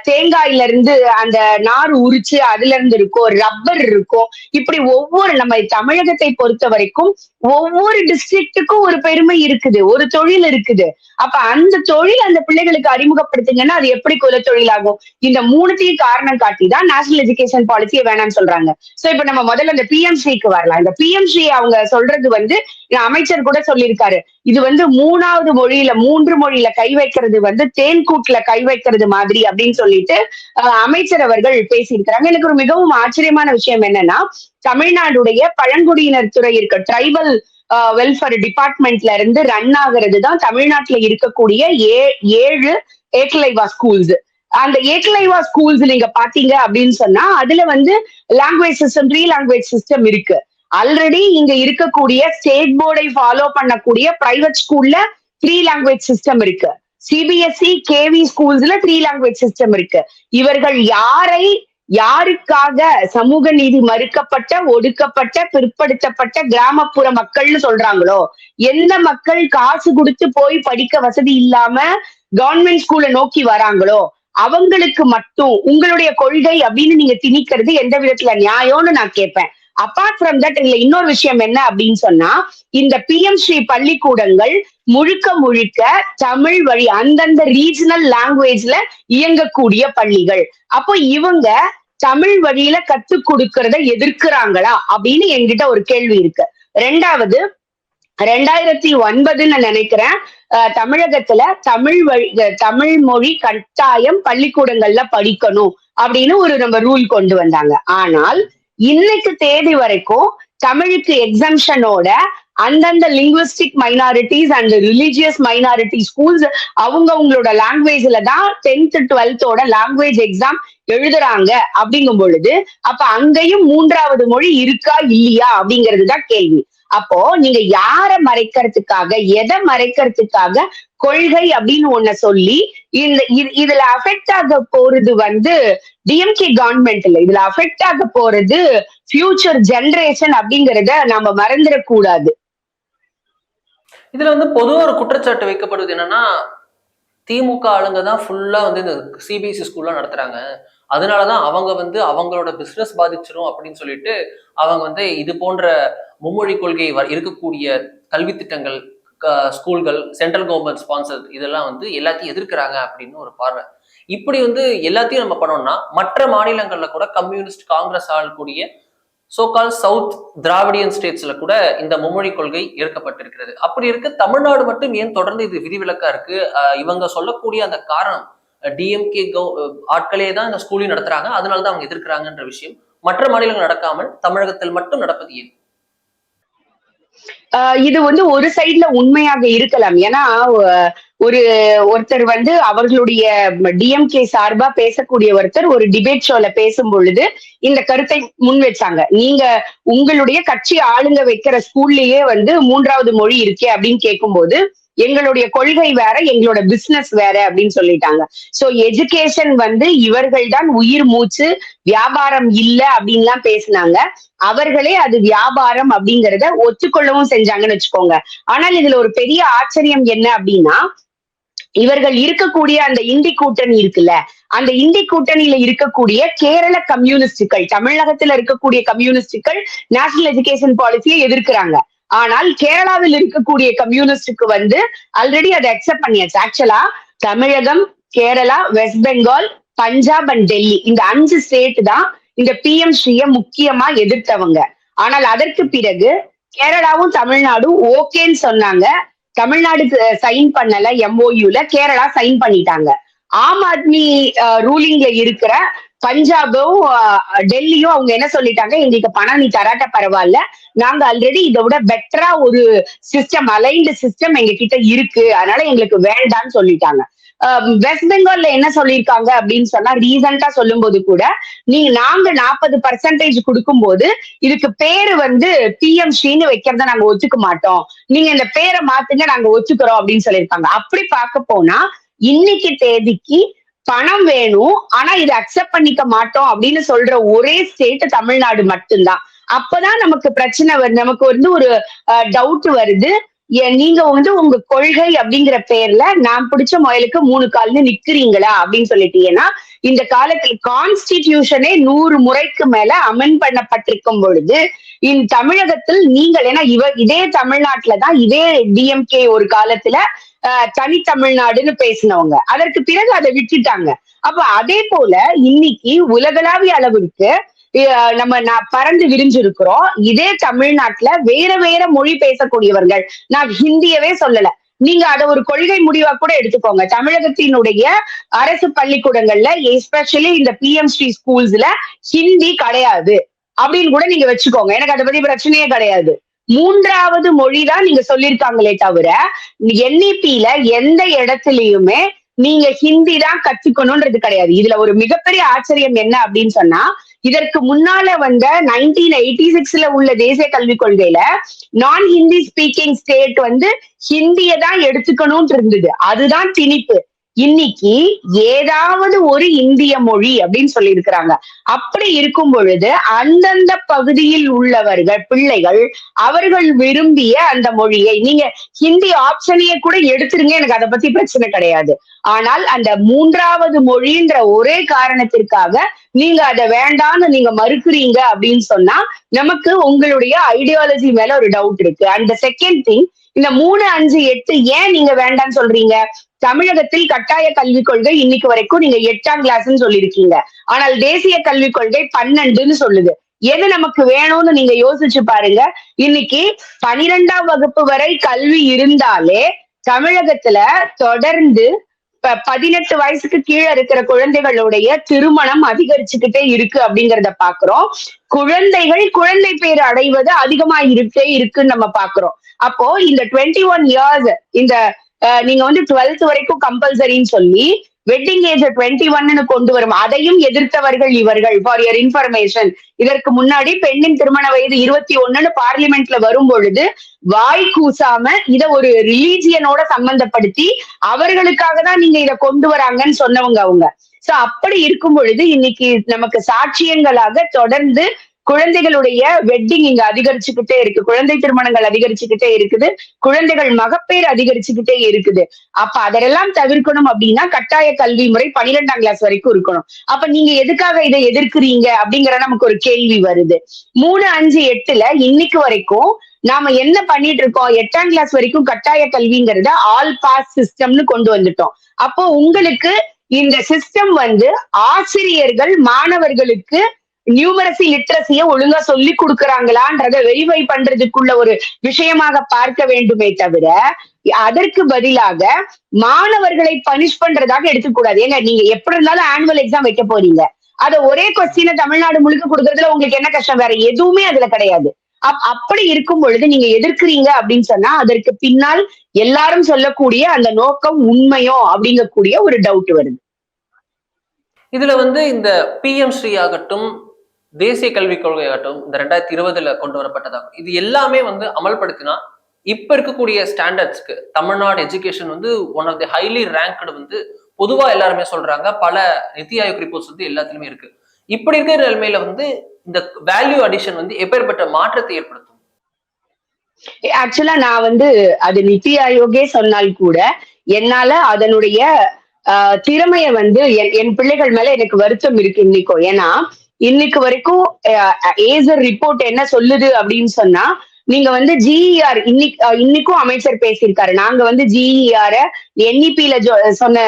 தேங்காயில இருந்து அந்த நார் உரிச்சு அதுல இருந்து இருக்கும். ரப்பர் இருக்கும். இப்படி ஒவ்வொரு நம்ம தமிழகத்தை பொறுத்த வரைக்கும் ஒவ்வொரு டிஸ்ட்ரிக்ட்டுக்கும் ஒரு பெருமை இருக்குது. ஒரு தொழில் இருக்குது. அப்ப அந்த தொழில் அந்த பிள்ளைகளுக்கு அறிமுகப்படுத்துங்கன்னா அது எப்படி குல தொழிலாகும் இந்த மூணுத்தையும் காரணம் காட்டி தான் நேஷனல் எஜுகேஷன் பாலிசியை வேணாம்னு சொல்றாங்க. சோ இப்ப நம்ம முதல்ல அந்த பிஎம்சிக்கு வரலாம். இந்த பிஎம்சி அவங்க சொல்றது வந்து அமைச்சர் கூட சொல்லியிருக்காரு. இது வந்து மூணாவது மொழியில மூன்று மொழியில கை வைக்கிறது வந்து தேன்கூட்ல கை வைக்கிறது மாதிரி அப்படின்னு சொல்லிட்டு அமைச்சர் அவர்கள் பேசியிருக்கிறாங்க. எனக்கு ஒரு மிகவும் ஆச்சரியமான விஷயம் என்னன்னா தமிழ்நாடுடைய பழங்குடியினர் துறை இருக்க ட்ரைபல் வெல்ஃபேர் டிபார்ட்மெண்ட்ல இருந்து ரன் ஆகிறது தான் தமிழ்நாட்டுல இருக்கக்கூடிய ஏ ஏழு ஏக்கலைவா ஸ்கூல்ஸ் அந்த ஏக்கலைவா ஸ்கூல்ஸ் நீங்க பாத்தீங்க அப்படின்னு சொன்னா அதுல வந்து language system three language system இருக்கு. ஆல்ரெடி இங்க இருக்கக்கூடிய ஸ்டேட் போர்டை ஃபாலோ பண்ணக்கூடிய பிரைவேட் ஸ்கூல்ல த்ரீ லாங்குவேஜ் சிஸ்டம் இருக்கு. சிபிஎஸ்இ கேவி ஸ்கூல்ஸ்ல த்ரீ லாங்குவேஜ் சிஸ்டம் இருக்கு. இவர்கள் யாரை யாருக்காக சமூக நீதி மறுக்கப்பட்ட ஒடுக்கப்பட்ட பிற்படுத்தப்பட்ட கிராமப்புற மக்கள்னு சொல்றாங்களோ? எந்த மக்கள் காசு கொடுத்து போய் படிக்க வசதி இல்லாம கவர்மெண்ட் ஸ்கூல்ல நோக்கி வராங்களோ? அவங்களுக்கு மட்டும் உங்களுடைய கொள்கை அப்படின்னு நீங்க திணிக்கிறது எந்த விதத்துல நியாயம்னு நான் கேட்பேன். அப்பார்ட் ஃப்ரம் தட் இதுல இன்னொரு விஷயம் என்ன அப்படின்னு சொன்னா இந்த பி எம் ஸ்ரீ பள்ளிக்கூடங்கள் முழுக்க முழுக்க தமிழ் வழி அந்தந்த ரீஜனல் லாங்குவேஜ்ல இயங்கக்கூடிய பள்ளிகள். அப்போ இவங்க தமிழ் வழியில கத்து கொடுக்கறத எதிர்க்கிறாங்களா அப்படின்னு என்கிட்ட ஒரு கேள்வி இருக்கு. ரெண்டாவது ரெண்டாயிரத்தி ஒன்பதுன்னு நினைக்கிறேன் தமிழகத்துல தமிழ் வழி தமிழ் மொழி கட்டாயம் பள்ளிக்கூடங்கள்ல படிக்கணும் அப்படின்னு ஒரு நம்ம ரூல் கொண்டு வந்தாங்க. ஆனால் இன்னைக்கு தேதி வரைக்கும் தமிழுக்கு எக்ஸம்ஷனோட அந்தந்த linguistic minorities and religious minority schools அவங்க அவங்களோட லாங்குவேஜ்ல தான் டென்த் டுவெல்த்தோட லாங்குவேஜ் எக்ஸாம் எழுதுறாங்க அப்படிங்கும் பொழுது அப்ப அங்கேயும் மூன்றாவது மொழி இருக்கா இல்லையா அப்படிங்கிறது தான் கேள்வி. அப்போ நீங்க யார மறைக்கிறதுக்காக எதை மறைக்கிறதுக்காக கொள்கை அப்படின்னு ஒன்ன சொல்லி இந்த இது- இதுல அஃபெக்ட் ஆக போறது வந்து டிஎம்கே கவர்மெண்ட் இல்ல. இதுல அஃபெக்ட் ஆக போறது ஃபியூச்சர் ஜெனரேஷன் அப்படிங்கறத நாம மறந்துடக்கூடாது
இதுல வந்து பொதுவாக ஒரு குற்றச்சாட்டு வைக்கப்படுவது என்னன்னா திமுக ஆளுங்க தான் ஃபுல்லா வந்து இந்த சிபிஎஸ்சி ஸ்கூல்லாம் நடத்துறாங்க. அதனாலதான் அவங்க வந்து அவங்களோட பிசினஸ் பாதிச்சிரும் அப்படின்னு சொல்லிட்டு அவங்க வந்து இது போன்ற மும்மொழி கொள்கை வ- இருக்கக்கூடிய கல்வி திட்டங்கள் ஸ்கூல்கள் சென்ட்ரல் கவர்மெண்ட் ஸ்பான்சர் இதெல்லாம் வந்து எல்லாத்தையும் எதிர்க்கிறாங்க அப்படின்னு ஒரு பார்வை. இப்படி வந்து எல்லாத்தையும் நம்ம பண்ணோம்னா மற்ற மாநிலங்கள்ல கூட கம்யூனிஸ்ட் காங்கிரஸ் ஆளக்கூடிய சோகால் சவுத் திராவிடியன் ஸ்டேட்ஸ்ல கூட இந்த மும்மொழி கொள்கை ஏற்கப்பட்டிருக்கிறது அப்படி இருக்க. தமிழ்நாடு மட்டும் ஏன் தொடர்ந்து இது விதிவிலக்கா இருக்கு? அஹ் இவங்க சொல்லக்கூடிய அந்த காரணம் டிஎம்கே ஆட்களே தான் இந்த ஸ்கூலையும் நடத்துறாங்க. அதனால தான் அவங்க எதிர்க்கிறாங்கன்ற விஷயம். மற்ற மாநிலங்கள் நடக்காமல் தமிழகத்தில் மட்டும் நடப்பது ஏன்?
ஆஹ் இது வந்து ஒரு சைடுல உண்மையாக இருக்கலாம். ஏன்னா ஒரு ஒருத்தர் வந்து அவர்களுடைய டிஎம்கே சார்பா பேசக்கூடிய ஒருத்தர் ஒரு டிபேட் ஷோல பேசும் பொழுது இந்த கருத்தை முன் வச்சாங்க நீங்க உங்களுடைய கட்சி ஆளுங்க வைக்கிற ஸ்கூல்லயே வந்து மூன்றாவது மொழி இருக்கே அப்படின்னு கேட்கும்போது எங்களுடைய கொள்கை வேற எங்களோட பிசினஸ் வேற அப்படின்னு சொல்லிட்டாங்க. சோ எஜுகேஷன் வந்து இவர்கள் தான் உயிர் மூச்சு வியாபாரம் இல்ல அப்படின்லாம் பேசினாங்க. அவர்களே அது வியாபாரம் அப்படிங்கறத ஒத்துக்கொள்ளவும் செஞ்சாங்கன்னு வச்சுக்கோங்க. ஆனால் இதுல ஒரு பெரிய ஆச்சரியம் என்ன அப்படின்னா இவர்கள் இருக்கக்கூடிய அந்த இந்தி கூட்டணி இருக்குல்ல அந்த இந்தி கூட்டணியில இருக்கக்கூடிய கேரள கம்யூனிஸ்டுகள் தமிழகத்துல இருக்கக்கூடிய கம்யூனிஸ்டுகள் நேஷனல் எஜுகேஷன் பாலிசியை எதிர்க்கிறாங்க. ஆனால் கேரளாவில் இருக்கக்கூடிய கம்யூனிஸ்டுக்கு வந்து ஆல்ரெடி அதை அக்செப்ட் பண்ணியாச்சு. Actually Tamilagam Kerala West Bengal Punjab and Delhi இந்த அஞ்சு ஸ்டேட் தான் இந்த பிஎம் ஸ்ரீய முக்கியமா எதிர்த்தவங்க. ஆனால் அதற்கு பிறகு கேரளாவும் தமிழ்நாடும் ஓகேன்னு சொன்னாங்க. தமிழ்நாடு சைன் பண்ணல எம்ஓயூல கேரளா சைன் பண்ணிட்டாங்க. ஆம் ஆத்மி ரூலிங்ல இருக்கிற பஞ்சாபும் டெல்லியும் அவங்க என்ன சொல்லிட்டாங்க? எங்களுக்கு பணம் நீ தராட்ட பரவாயில்ல. நாங்க ஆல்ரெடி இதை விட பெட்டரா ஒரு சிஸ்டம் அலைன்டு சிஸ்டம் எங்க கிட்ட இருக்கு. அதனால எங்களுக்கு வேண்டாம்னு சொல்லிட்டாங்க. வெஸ்ட் பெங்கால்ல என்ன சொல்லியிருக்காங்க அப்படின்னு சொன்னா ரீசெண்டா சொல்லும்போது கூட நீங்க நாங்க நாற்பது பர்சன்டேஜ் கொடுக்கும்போது இதுக்கு பேரு வந்து பிஎம் ஸ்ரீன்னு வைக்கிறத நாங்க ஒத்துக்க மாட்டோம். நீங்க இந்த பேரை மாத்துங்க நாங்க ஒத்துக்கிறோம் அப்படின்னு சொல்லியிருக்காங்க. அப்படி பார்க்க போனா இன்னைக்கு தேதிக்கு பணம் வேணும். ஆனா இதை அக்செப்ட் பண்ணிக்க மாட்டோம் அப்படின்னு சொல்ற ஒரே ஸ்டேட் தமிழ்நாடு மட்டும்தான். அப்பதான் நமக்கு பிரச்சனை வருது. நமக்கு வந்து ஒரு டவுட் வருது. நீங்க வந்து உங்க கொள்கை அப்படிங்கிற பேர்ல நான் பிடிச்ச முயலுக்கு மூணு கால்னு நிக்கிறீங்களா அப்படின்னு சொல்லிட்டீங்கன்னா இந்த காலத்தில் கான்ஸ்டிடியூஷனே நூறு முறைக்கு மேல அமெண்ட் பண்ணப்பட்டிருக்கும் பொழுது இந்த தமிழகத்தில் நீங்கள் ஏன்னா இவ இதே தமிழ்நாட்டுல தான் இதே டிஎம்கே ஒரு காலத்துல தனி தமிழ்நாடுன்னு பேசினவங்க. அதற்கு பிறகு அதை விட்டுட்டாங்க. அப்ப அதே போல இன்னைக்கு உலகளாவிய அளவிற்கு நம்ம நான் பறந்து விரிஞ்சிருக்கிறோம். இதே தமிழ்நாட்டுல வேற வேற மொழி பேசக்கூடியவர்கள். நான் ஹிந்தியவே சொல்லல. நீங்க அதை ஒரு கொள்கை முடிவா கூட எடுத்துக்கோங்க. தமிழகத்தினுடைய அரசு பள்ளிக்கூடங்கள்ல எஸ்பெஷலி இந்த பிஎம் ஸ்ரீ ஸ்கூல்ஸ்ல ஹிந்தி கிடையாது. அப்படின்னு கூட நீங்க வச்சுக்கோங்க. எனக்கு அதை பத்தி பிரச்சனையே கிடையாது. மூன்றாவது மொழி தான் நீங்க சொல்லியிருக்காங்களே தவிர என்இபில எந்த இடத்துலயுமே நீங்க ஹிந்தி தான் கத்துக்கணும்ன்றது கிடையாது. இதுல ஒரு மிகப்பெரிய ஆச்சரியம் என்ன அப்படின்னு சொன்னா இதற்கு முன்னால வந்த நைன்டீன் எயிட்டி சிக்ஸ்ல உள்ள தேசிய கல்விக் கொள்கையில நான் ஹிந்தி ஸ்பீக்கிங் ஸ்டேட் வந்து ஹிந்தியை தான் எடுத்துக்கணும்னு இருந்தது அதுதான் திணிப்பு. இன்னைக்கு ஏதாவது ஒரு இந்திய மொழி அப்படின்னு சொல்லி இருக்கிறாங்க அப்படி இருக்கும் பொழுது அந்தந்த பகுதியில் உள்ளவர்கள் பிள்ளைகள் அவர்கள் விரும்பிய அந்த மொழியை நீங்க ஹிந்தி ஆப்ஷனையே கூட எடுத்துருங்க எனக்கு அதை பத்தி பிரச்சனை கிடையாது. ஆனால் அந்த மூன்றாவது மொழின்ற ஒரே காரணத்திற்காக நீங்க அதை வேண்டான்னு நீங்க மறுக்கிறீங்க அப்படின்னு சொன்னா நமக்கு உங்களுடைய ஐடியாலஜி மேல ஒரு டவுட் இருக்கு. அண்ட் செகண்ட் திங் இந்த மூணு அஞ்சு எட்டு ஏன் நீங்க வேண்டாம்னு சொல்றீங்க? தமிழகத்தில் கட்டாய கல்விக் கொள்கை இன்னைக்கு வரைக்கும் நீங்க எட்டாம் கிளாஸ்ன்னு சொல்லியிருக்கீங்க. ஆனால் தேசிய கல்விக் கொள்கை பன்னெண்டுன்னு சொல்லுது. எது நமக்கு வேணும்னு நீங்க யோசிச்சு பாருங்க. இன்னைக்கு பனிரெண்டாம் வகுப்பு வரை கல்வி இருந்தாலே தமிழகத்துல தொடர்ந்து ப- பதினெட்டு வயசுக்கு கீழே இருக்கிற குழந்தைகளுடைய திருமணம் அதிகரிச்சுக்கிட்டே இருக்கு அப்படிங்கறத பாக்குறோம். குழந்தைகள் குழந்தை பேர் அடைவது அதிகமா இருக்கே இருக்குன்னு நம்ம பாக்குறோம். அப்போ இந்த டுவெண்ட்டி ஒன் இயர்ஸ் இந்த நீங்க வந்து டுவெல்த் வரைக்கும் கம்பல்சரின்னு சொல்லி வெட்டிங் ஏஜ் டுவெண்ட்டி ஒன்னு கொண்டு வரும். அதையும் எதிர்த்தவர்கள் இவர்கள் ஃபார் யர் இன்ஃபர்மேஷன் இதற்கு முன்னாடி பெண்ணின் திருமண வயது இருபத்தி ஒண்ணுன்னு பார்லிமெண்ட்ல வரும் பொழுது வாய் கூசாம இத ஒரு ரிலீஜியனோட சம்பந்தப்படுத்தி அவர்களுக்காக தான் நீங்க இத கொண்டு வராங்கன்னு சொன்னவங்க அவங்க. சோ அப்படி இருக்கும் பொழுது இன்னைக்கு நமக்கு சாட்சியங்களாக தொடர்ந்து குழந்தைகளுடைய வெட்டிங் இங்க அதிகரிச்சுக்கிட்டே இருக்கு. குழந்தை திருமணங்கள் அதிகரிச்சுக்கிட்டே இருக்குது. குழந்தைகள் மகப்பேறு அதிகரிச்சுக்கிட்டே இருக்குது. அப்ப அதெல்லாம் தவிர்க்கணும் அப்படின்னா கட்டாய கல்வி முறை பன்னிரெண்டாம் கிளாஸ் வரைக்கும் இருக்கணும். அப்ப நீங்க எதுக்காக இதை எதிர்க்கிறீங்க அப்படிங்கிற நமக்கு ஒரு கேள்வி வருது. மூணு அஞ்சு எட்டுல இன்னைக்கு வரைக்கும் நாம என்ன பண்ணிட்டு இருக்கோம்? எட்டாம் கிளாஸ் வரைக்கும் கட்டாய கல்விங்கிறத ஆல் பாஸ் சிஸ்டம்னு கொண்டு வந்துட்டோம். அப்போ உங்களுக்கு இந்த சிஸ்டம் வந்து ஆசிரியர்கள் மாணவர்களுக்கு நியூமரசி லிட்ரஸிய ஒழுங்கா சொல்லி கொடுக்கறாங்களான்றத வெரிஃபை பண்றதுக்குள்ள ஒரு விஷயமாக பார்க்க வேண்டுமே தவிர அதற்கு பதிலாக மாணவர்களை பனிஷ் பண்றதாக எடுத்துக்கூடாது ஏங்க நீங்க எப்படி இருந்தாலும் ஆனுவல் எக்ஸாம் வைக்க போறீங்க. அத ஒரே கொஸ்டினை தமிழ்நாடு முழுக்க கொடுக்கறதுல உங்களுக்கு என்ன கஷ்டம்? வேற எதுவுமே அதுல கிடையாது. அப் அப்படி இருக்கும் பொழுது நீங்க எதிர்க்கிறீங்க அப்படின்னு சொன்னா அதற்கு பின்னால் எல்லாரும் சொல்லக்கூடிய அந்த நோக்கம் உண்மையோ அப்படிங்கக்கூடிய ஒரு டவுட் வருது.
இதுல வந்து இந்த பிஎம் ஸ்ரீ ஆகட்டும் தேசிய கல்விக் கொள்கை ஆகட்டும் இந்த ரெண்டாயிரத்தி இருபதுல கொண்டு வரப்பட்டதாகும். இது எல்லாமே வந்து அமல்படுத்தினா இப்ப இருக்கக்கூடிய ஸ்டாண்டர்ட்ஸ்க்கு தமிழ்நாடு எஜுகேஷன் வந்து one of the highly ranked வந்து பொதுவா எல்லாருமே சொல்றாங்க. பல நிதி ஆயோக் ரிப்போர்ட்ஸ் வந்து எல்லாத்துலயுமே இருக்கு. இப்படி இருக்கிற நிலைமையில வந்து இந்த வேல்யூ அடிஷன் வந்து எப்பேற்பட்ட மாற்றத்தை ஏற்படுத்தும்?
ஆக்சுவலா நான் வந்து அது நிதி ஆயோகே சொன்னால் கூட என்னால அதனுடைய ஆஹ், திறமைய வந்து என் என் பிள்ளைகள் மேல எனக்கு வருத்தம் இருக்கு இன்னைக்கும் ஏன்னா இன்னைக்கு வரைக்கும் ஏசர் ரிப்போர்ட் என்ன சொல்லுது அப்படின்னு சொன்னா நீங்க வந்து ஜிஇஆர் இன்னைக்கு இன்னைக்கும் அமைச்சர் பேசியிருக்காரு. நாங்க வந்து ஜிஇஆர என்இபில சொன்ன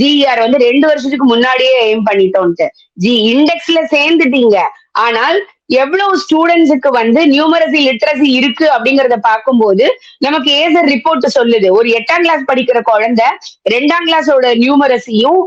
ஜிஇஆர் வந்து ரெண்டு வருஷத்துக்கு முன்னாடியே எய்ம் பண்ணிட்டோம்ட்டு ஜி இண்டெக்ஸ்ல சேர்ந்துட்டீங்க. ஆனால் எவ்வளவு ஸ்டூடெண்ட்ஸுக்கு வந்து நியூமரசி லிட்ரஸி இருக்கு அப்படிங்கறத பார்க்கும்போது நமக்கு ஏசர் ரிப்போர்ட் சொல்லுது. ஒரு எட்டாம் கிளாஸ் படிக்கிற குழந்தை ரெண்டாம் கிளாஸோட நியூமரசியும்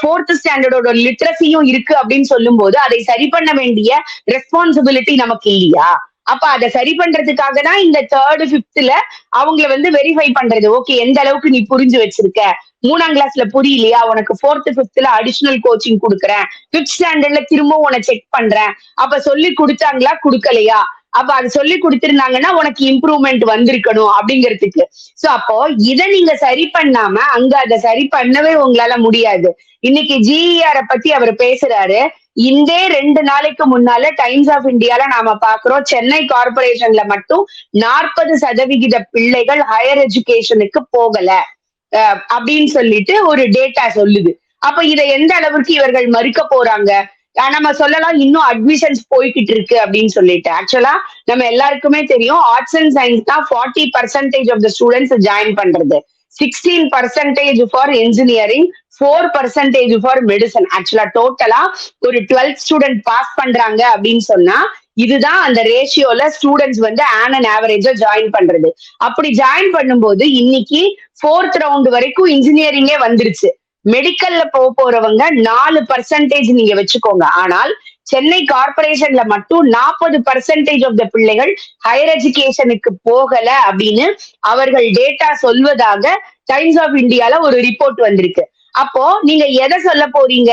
ஃபோர்த் ஸ்டாண்டர்டோட லிட்ரஸியும் இருக்கு அப்படின்னு சொல்லும் போது அதை சரி பண்ண வேண்டிய ரெஸ்பான்சிபிலிட்டி நமக்கு இல்லையா? அப்ப அதை சரி பண்றதுக்காக தான் இந்த தேர்டு பிப்த்ல அவங்கள வந்து வெரிஃபை பண்றது. ஓகே எந்த அளவுக்கு நீ புரிஞ்சு வச்சிருக்க? மூணாம் கிளாஸ்ல புரியலையா? உனக்கு ஃபோர்த் பிப்த்ல அடிஷனல் கோச்சிங் கொடுக்குறேன். பிப்த் ஸ்டாண்டர்ட்ல திரும்ப உன செக் பண்றேன். அப்ப சொல்லி கொடுத்தாங்களா? கொடுக்கலையா? அப்ப அது சொல்லி கொடுத்திருந்தாங்கன்னா உனக்கு இம்ப்ரூவ்மெண்ட் வந்திருக்கணும் அப்படிங்கிறதுக்கு. சோ அப்போ இத நீங்க சரி பண்ணாம அங்க அதை சரி பண்ணவே உங்களால முடியாது. இன்னைக்கு ஜிஇஆர் பத்தி அவர் பேசுறாரு. இந்த ரெண்டு நாளைக்கு முன்னால டைம்ஸ் ஆஃப் இந்தியால நாம பாக்குறோம் சென்னை கார்பரேஷன்ல மட்டும் நாற்பது சதவிகித பிள்ளைகள் ஹையர் எஜுகேஷனுக்கு போகல. அப்படின்னு சொல்லிட்டு ஒரு டேட்டா சொல்லுது. அப்ப இதை எந்த அளவுக்கு இவர்கள் மறுக்க போறாங்க? நம்ம சொல்லலாம் இன்னும் அட்மிஷன்ஸ் போய்கிட்டு இருக்கு அப்படின்னு சொல்லிட்டு. ஆக்சுவலா நம்ம எல்லாருக்குமே தெரியும் ஆர்ட்ஸ் அண்ட் சயின்ஸ் தான் forty percentage of the students join பண்றது. Sixteen percentage for engineering four percentage for medicine ஆக்சுவலா டோட்டலா ஒரு டுவெல்த் ஸ்டூடெண்ட் பாஸ் பண்றாங்க அப்படின்னு சொன்னா இதுதான் அந்த ரேஷியோல ஸ்டூடெண்ட்ஸ் வந்து ஆன் அண்ட் ஆவரேஜா ஜாயின் பண்றது. அப்படி ஜாயின் பண்ணும்போது இன்னைக்கு ஃபோர்த் ரவுண்ட் வரைக்கும் இன்ஜினியரிங்கே வந்துருச்சு. மெடிக்கல்ல போக போறவங்க நாலு பர்சன்டேஜ் நீங்க வச்சுக்கோங்க. ஆனால் சென்னை கார்பரேஷன்ல மட்டும் நாற்பது பர்சன்டேஜ் ஆஃப் த பிள்ளைகள் ஹையர் எஜுகேஷனுக்கு போகல அப்படின்னு அவர்கள் டேட்டா சொல்வதாக டைம்ஸ் ஆஃப் இந்தியால ஒரு ரிப்போர்ட் வந்திருக்கு. அப்போ நீங்க எதை சொல்ல போறீங்க?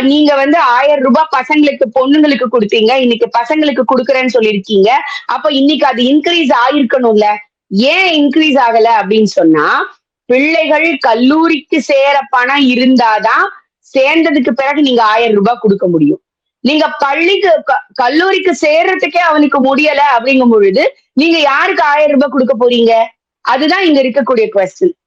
நீங்க வந்து ஆயிரம் ரூபாய் பசங்களுக்கு பொண்ணுங்களுக்கு கொடுத்தீங்க. இன்னைக்கு பசங்களுக்கு கொடுக்குறேன்னு சொல்லியிருக்கீங்க. அப்ப இன்னைக்கு அது இன்க்ரீஸ் ஆயிருக்கணும்ல. ஏன் இன்க்ரீஸ் ஆகல அப்படின்னு சொன்னா பிள்ளைகள் கல்லூரிக்கு சேர பணம் இருந்தாதான் சேர்ந்ததுக்கு பிறகு நீங்க ஆயிரம் ரூபாய் கொடுக்க முடியும். நீங்க பள்ளிக்கு க- கல்லூரிக்கு சேர்றதுக்கே அவனுக்கு முடியல அப்படிங்கும் பொழுது நீங்க யாருக்கு ஆயிரம் ரூபாய் கொடுக்க போறீங்க? அதுதான் இங்க இருக்கக்கூடிய கொஸ்டின்